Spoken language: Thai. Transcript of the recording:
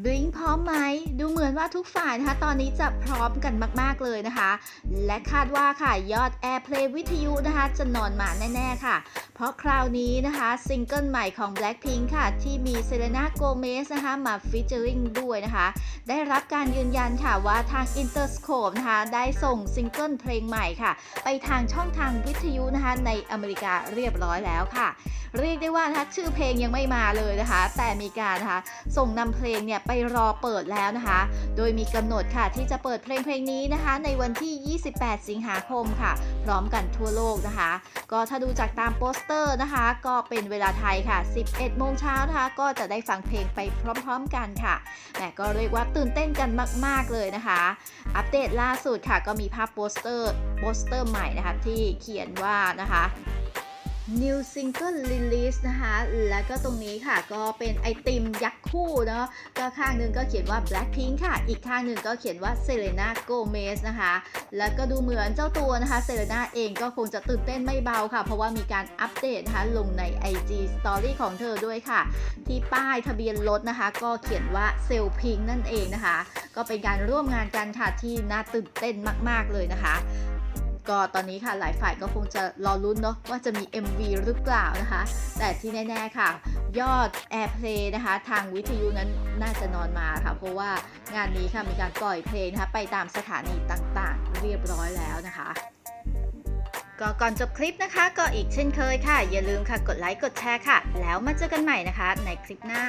บลิงพร้อมไหม ดูเหมือนว่าทุกฝ่ายนะคะ ตอนนี้จะพร้อมกันมากๆเลยนะคะ และคาดว่าค่ะยอด Airplay วิทยุนะคะ จะนอนมาแน่ๆค่ะ เพราะคราวนี้นะคะ ซิงเกิลใหม่ของ Blackpink ค่ะ ที่มีเซเลนาโกเมสนะคะ มาฟีเจอริงด้วยนะคะ ได้รับการยืนยันค่ะว่าทาง Interscope นะคะ ได้ส่งซิงเกิลเพลงใหม่ค่ะ ไปทางช่องทางวิทยุนะคะในอเมริกาเรียบร้อยแล้วค่ะ เรียกได้ว่านะคะชื่อเพลงยังไม่มาเลยนะคะ แต่มีการนะคะส่งนำเพลงเนี่ยไปรอเปิดแล้วนะคะ โดยมีกำหนดค่ะที่จะเปิดเพลงเพลงนี้นะคะ ในวันที่ 28 สิงหาคมค่ะ พร้อมกันทั่วโลกนะคะ ก็ถ้าดูจากตามโปสเตอร์นะคะ ก็เป็นเวลาไทยค่ะ 11 โมงเช้านะคะ ก็จะได้ฟังเพลงไปพร้อม ๆ กันค่ะแต่ก็เรียกว่าตื่นเต้นกันมาก ๆเลยนะคะ อัปเดตล่าสุดค่ะ ก็มีภาพโปสเตอร์โปสเตอร์ใหม่นะคะที่เขียนว่านะคะ New Single Release นะคะ แล้วก็ตรงนี้ค่ะก็เป็นไอติมยักษ์คู่เนาะ ก็ข้างหนึ่งก็เขียนว่า Blackpink ค่ะ อีกข้างหนึ่งก็เขียนว่า Selena Gomez นะคะ แล้วก็ดูเหมือนเจ้าตัวนะคะ Selena เองก็คงจะตื่นเต้นไม่เบาค่ะ เพราะว่ามีการอัปเดตนะคะลงใน IG Story ของเธอด้วยค่ะ ที่ป้ายทะเบียนรถนะคะ ก็เขียนว่า s e l p i n k นั่นเองนะคะ ก็เป็นการร่วมงานกันค่ะที่น่าตื่นเต้นมาก ๆ เลยนะคะ ก็ตอนนี้ค่ะหลายฝ่ายก็คงจะรอลุ้นเนาะว่าจะมี MV หรือเปล่านะคะ แต่ที่แน่ ๆ ค่ะ ยอด Airplay นะคะ ทางวิทยุนั้นน่าจะนอนมาค่ะ เพราะว่างานนี้ค่ะมีการปล่อยเพลงนะคะไปตามสถานีต่างๆ เรียบร้อยแล้วนะคะก็ก่อนจบคลิปนะคะ ก็อีกเช่นเคยค่ะ อย่าลืมค่ะกดไลค์กดแชร์ค่ะ แล้วมาเจอกันใหม่นะคะ ในคลิปหน้า